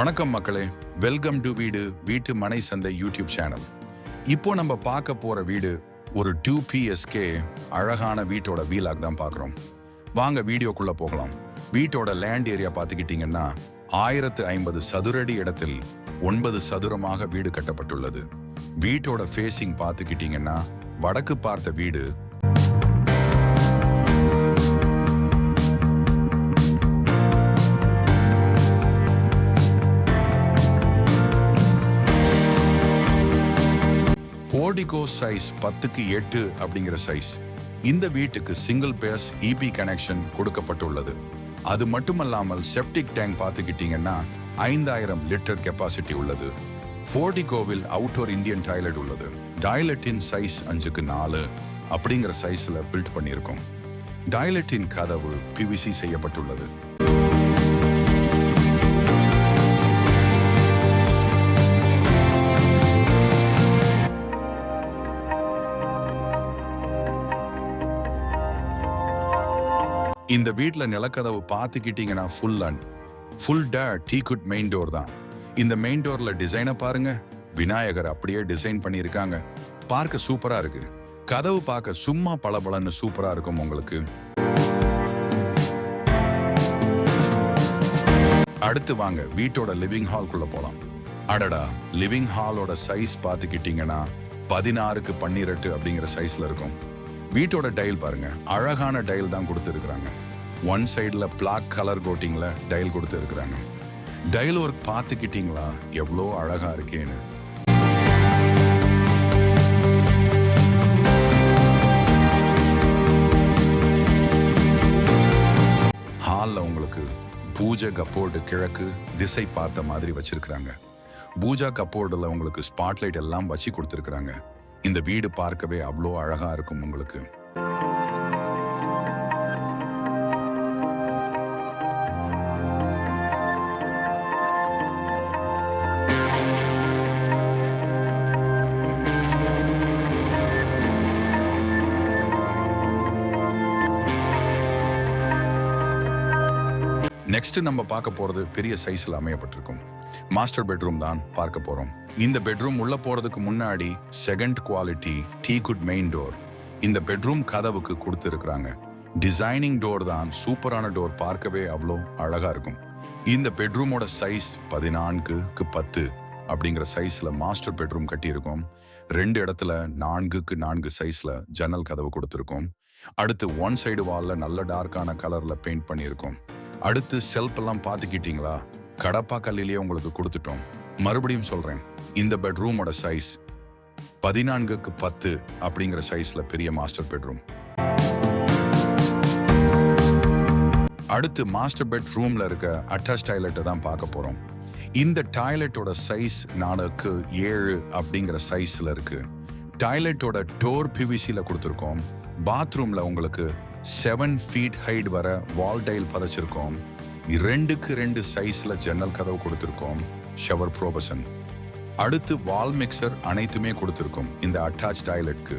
வணக்கம் மக்களே. Welcome to வீடு வீட்டு மனை சந்தை யூடியூப் சேனல் இப்போ நம்ம பார்க்க போற வீடு ஒரு டூ பிஎஸ்கே அழகான வீட்டோட வீலாக் தான் பார்க்குறோம். வாங்க வீடியோக்குள்ள போகலாம். வீட்டோட லேண்ட் ஏரியா பார்த்துக்கிட்டிங்கன்னா ஆயிரத்து ஐம்பது சதுரடி இடத்தில் ஒன்பது சதுரமாக வீடு கட்டப்பட்டுள்ளது. வீட்டோட ஃபேஸிங் பார்த்துக்கிட்டிங்கன்னா வடக்கு பார்த்த வீடு போர்டிகோ சைஸ் பத்துக்கு எட்டு அப்படிங்கிற சைஸ் இந்த வீட்டுக்கு சிங்கிள் பேஸ் இபி கனெக்ஷன் கொடுக்கப்பட்டுள்ளது. அது மட்டுமல்லாமல் செப்டிக் டேங்க் பார்த்துக்கிட்டீங்கன்னா ஐந்தாயிரம் லிட்டர் கெப்பாசிட்டி உள்ளது. ஃபோர்டிகோவில் அவுட்டோர் இந்தியன் டாய்லெட் உள்ளது. டாய்லெட்டின் சைஸ் அஞ்சுக்கு நாலு அப்படிங்கிற சைஸில் பில்ட் பண்ணியிருக்கோம். டாய்லெட்டின் கதவு பிவிசி செய்யப்பட்டுள்ளது. இந்த வீட்டில் நிலக்கதவு பார்த்துக்கிட்டீங்கன்னா full and full day teak wood main door தான். இந்த மெயின் டோரில் டிசைனை பாருங்க. விநாயகர் அப்படியே டிசைன் பண்ணியிருக்காங்க. பார்க்க சூப்பராக இருக்கு. கதவு பார்க்க சும்மா பளபளன்னு சூப்பராக இருக்கும் உங்களுக்கு. அடுத்து வாங்க வீட்டோட லிவிங் ஹால்குள்ள போலாம். அடடா லிவிங் ஹாலோட சைஸ் பார்த்துக்கிட்டீங்கன்னா பதினாறுக்கு பன்னிரெட்டு அப்படிங்கிற சைஸ்ல இருக்கும். வீட்டோட டைல் பாருங்க. அழகான டைல் தான் கொடுத்துருக்குறாங்க. ஒன் சைடில் பிளாக் கலர் கோட்டிங்கில் டைல் கொடுத்துருக்குறாங்க. டைல் ஒர்க் பார்த்துக்கிட்டீங்களா? எவ்வளோ அழகாக இருக்கேன்னு. ஹாலில் உங்களுக்கு பூஜை கப்போர்டு கிழக்கு திசை பார்த்த மாதிரி வச்சுருக்குறாங்க. பூஜா கப்போர்டில் உங்களுக்கு ஸ்பாட்லைட் எல்லாம் வச்சு கொடுத்துருக்குறாங்க. இந்த வீடு பார்க்கவே அவ்வளோ அழகா இருக்கும் உங்களுக்கு. நெக்ஸ்ட் நம்ம பார்க்க போறது பெரிய சைஸ்ல அமையப்பட்டிருக்கும். மாஸ்டர் பெட்ரூம் தான் பார்க்க போறோம். இந்த பெட்ரூம் உள்ள போறதுக்கு முன்னாடி second quality teak wood main door இந்த பெட்ரூம் கதவுக்கு கொடுத்துருக்குறாங்க. டிசைனிங் டோர் தான் சூப்பரான டோர் பார்க்கவே அவ்வளோ அழகா இருக்கும். இந்த பெட்ரூமோட சைஸ் பதினான்குக்கு பத்து அப்படிங்கிற சைஸ்ல மாஸ்டர் பெட்ரூம் கட்டியிருக்கோம். ரெண்டு இடத்துல நான்குக்கு நான்கு சைஸ்ல ஜன்னல் கதவு கொடுத்துருக்கோம். அடுத்து ஒன் சைடு வாலில் நல்ல டார்க்கான கலர்ல பெயிண்ட் பண்ணியிருக்கோம். அடுத்து செல்ஃப் எல்லாம் பார்த்துக்கிட்டீங்களா? கடப்பா கல்லிலேயே உங்களுக்கு கொடுத்துட்டோம். மறுபடியும் சொல்றேன் இந்த பெட்ரூமோட சைஸ் பதினான்குக்கு பத்து அப்படிங்கிற சைஸ்ல பெரிய மாஸ்டர் பெட்ரூம் அடுத்து மாஸ்டர் பெட்ரூமில் இருக்க அட்டாச் டாய்லெட்டை தான் பார்க்க போறோம். இந்த டாய்லெட்டோட சைஸ் நாலுக்கு ஏழு அப்படிங்கிற சைஸ்ல இருக்கு. டாய்லெட்டோட டோர் பிவிசியில் கொடுத்துருக்கோம். பாத்ரூம்ல உங்களுக்கு செவன் ஃபீட் ஹைட் வர வால் டைல் பதிச்சிருக்கோம். ரெண்டுக்கு ரெண்டு சைஸ்ல ஜன்னல் கதவு கொடுத்துருக்கோம் ஷவர் ப்ரோபசன் அடுத்து வால் மிக்சர் அனைத்துமே கொடுத்துருக்கோம் இந்த அட்டாச் டாய்லெட்க்கு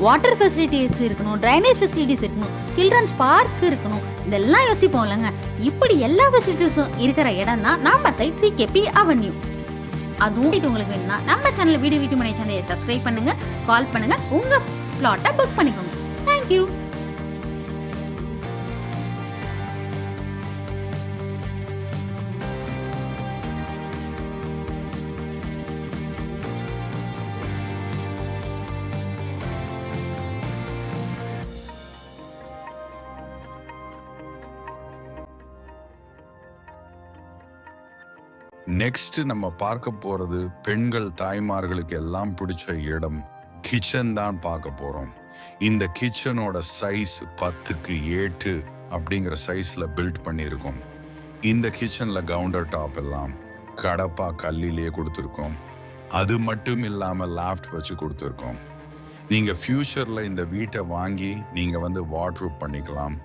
வாட்டர் ஃபெசிலிட்டிஸ் இருக்கணும் ட்ரைனேஜ் ஃபெசிலிட்டிஸ் இருக்கணும் சில்ட்ரன்ஸ் பார்க் இருக்கணும் இதெல்லாம் யோசிப்போம் இல்லைங்க இப்படி எல்லா ஃபெசிலிட்டிஸும் இருக்கிற இடம் தான் நம்ம சைட் சி கெபி அவென்யூ அதுவும் உங்களுக்கு வேணும்னா நம்ம சேனல் வீடியோ வீட்டு மனை சேனலை சப்ஸ்கிரைப் பண்ணுங்க கால் பண்ணுங்க உங்க பிளாட்டை புக் பண்ணிக்கோங்க. தேங்க்யூ நெக்ஸ்ட் நம்ம பார்க்க போறது பெண்கள் தாய்மார்களுக்கு எல்லாம் பிடிச்ச இடம். கிச்சன் தான் பார்க்க போறோம். இந்த கிச்சனோட சைஸ் பத்துக்கு ஏட்டு அப்படிங்கிற சைஸ்ல பில்ட் பண்ணியிருக்கோம். இந்த கிச்சன்ல கவுண்டர் டாப் எல்லாம் கடப்பா கல்லிலே கொடுத்துருக்கோம். அது மட்டும் இல்லாம லாஃப்ட் வச்சு கொடுத்துருக்கோம். நீங்க ஃபியூச்சர்ல இந்த வீட்டை வாங்கி நீங்க வந்து வாட்ரூப் பண்ணிக்கலாம்.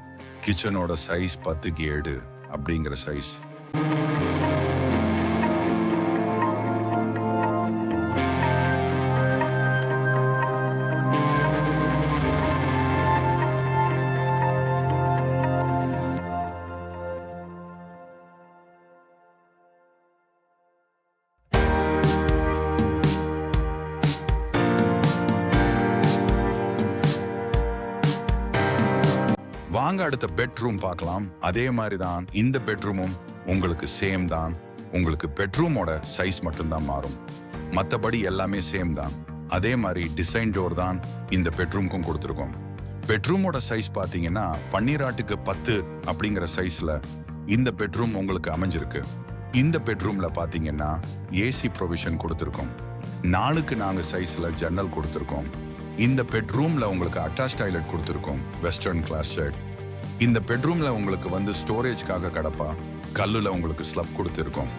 கிச்சனோட சைஸ் பத்துக்கு ஏடு அப்படிங்கிற சைஸ் வாங்க அடுத்த பெட்ரூம் பார்க்கலாம். அதே மாதிரி தான் இந்த பெட்ரூமும் உங்களுக்கு சேம் தான். உங்களுக்கு பெட்ரூமோட சைஸ் மட்டும்தான் மாறும். மற்றபடி எல்லாமே சேம் தான். அதே மாதிரி டிசைன் டோர் தான் இந்த பெட்ரூம்க்கும் கொடுத்துருக்கோம். பெட்ரூமோட சைஸ் பார்த்தீங்கன்னா பன்னீராட்டுக்கு பத்து அப்படிங்கிற சைஸில் இந்த பெட்ரூம் உங்களுக்கு அமைஞ்சிருக்கு. இந்த பெட்ரூமில் பார்த்தீங்கன்னா ஏசி ப்ரொவிஷன் கொடுத்துருக்கோம். நாலுக்கு நாங்கள் சைஸில் ஜன்னல் கொடுத்துருக்கோம். இந்த பெட்ரூமில் உங்களுக்கு அட்டாச் டாய்லெட் கொடுத்துருக்கோம். வெஸ்டர்ன் கிளாஸ் ஷர்ட் இந்த பெட்ரூம்ல உங்களுக்கு வந்து ஸ்டோரேஜ்க்காக கடப்பா கல்லுல உங்களுக்கு ஸ்லப் கொடுத்துருக்கோம்.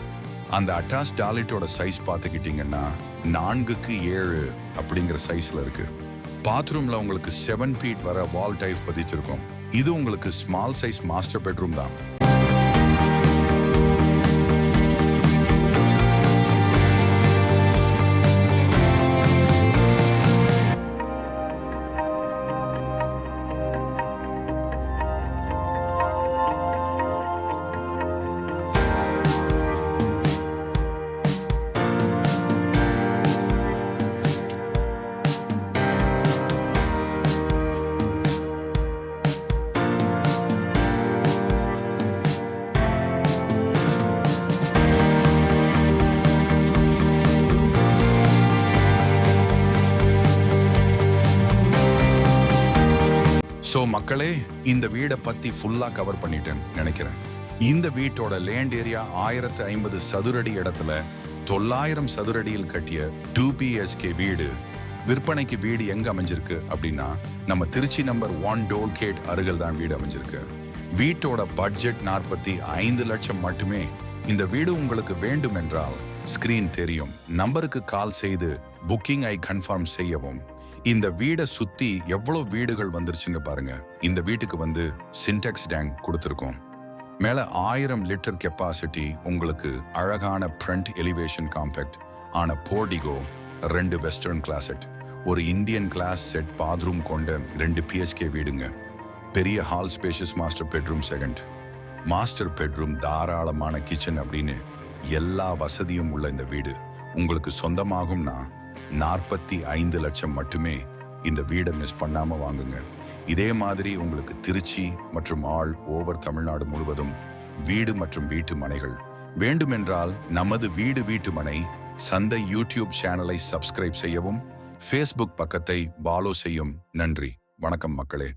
அந்த அட்டாச் டாய்லெட்டோட சைஸ் பார்த்துக்கிட்டிங்கன்னா நான்குக்கு ஏழு அப்படிங்கிற சைஸ்ல இருக்கு. பாத்ரூம்ல உங்களுக்கு செவன் ஃபீட் வர வால் டைப் பதிச்சிருக்கோம். இது உங்களுக்கு ஸ்மால் சைஸ் மாஸ்டர் பெட்ரூம் தான். மக்களே இந்த வீடை பத்தி ஃபுல்லா கவர் பண்ணிட்டேன் நினைக்கிறேன். இந்த வீட்டோட லேண்ட் ஏரியா ஆயிரத்து ஐம்பது சதுரடி இடத்துல தொள்ளாயிரம் சதுரடியில் கட்டிய டூ பிஎஸ்கே வீடு விற்பனைக்கு வீடு எங்க அமைஞ்சிருக்கு அப்படின்னா நம்ம Trichy number one toll gate அருகில் தான் வீடு அமைஞ்சிருக்கு. வீட்டோட பட்ஜெட் நாற்பத்தி ஐந்து லட்சம் மட்டுமே. இந்த வீடு உங்களுக்கு வேண்டும் என்றால் ஸ்கிரீன் தெரியும். நம்பருக்கு கால் செய்து புக்கிங் ஐ கன்ஃபார்ம் செய்யவும். இந்த வீடை சுத்தி எவ்வளவு வீடுகள் வந்துருச்சுங்க பாருங்க. இந்த வீட்டுக்கு வந்து சின்டெக்ஸ் டேங்க் கொடுத்துருக்கோம். மேல ஆயிரம் லிட்டர் கெப்பாசிட்டி உங்களுக்கு அழகான ஃப்ரண்ட் எலிவேஷன் காம்பேக்ட் ஆன போர்டிகோ ரெண்டு வெஸ்டர்ன் கிளாசெட் ஒரு இந்தியன் கிளாஸ் செட் பாத்ரூம் கொண்ட ரெண்டு பிஎஸ்கே வீடுங்க. பெரிய hall spacious master bedroom second master bedroom தாராளமான kitchen அப்படின்னு எல்லா வசதியும் உள்ள இந்த வீடு. உங்களுக்கு சொந்தமாகும்னா நாற்பத்தி ஐந்து லட்சம் மட்டுமே இந்த வீடை மிஸ் பண்ணாம வாங்குங்க. இதே மாதிரி உங்களுக்கு திருச்சி மற்றும் ஆள் ஓவர் தமிழ்நாடு முழுவதும் வீடு மற்றும் வீட்டு மனைகள். வேண்டுமென்றால் நமது வீடு வீட்டு மனை சந்தை யூடியூப் சேனலை சப்ஸ்கிரைப் செய்யவும் ஃபேஸ்புக் பக்கத்தை பாலோ செய்யும். நன்றி. வணக்கம் மக்களே.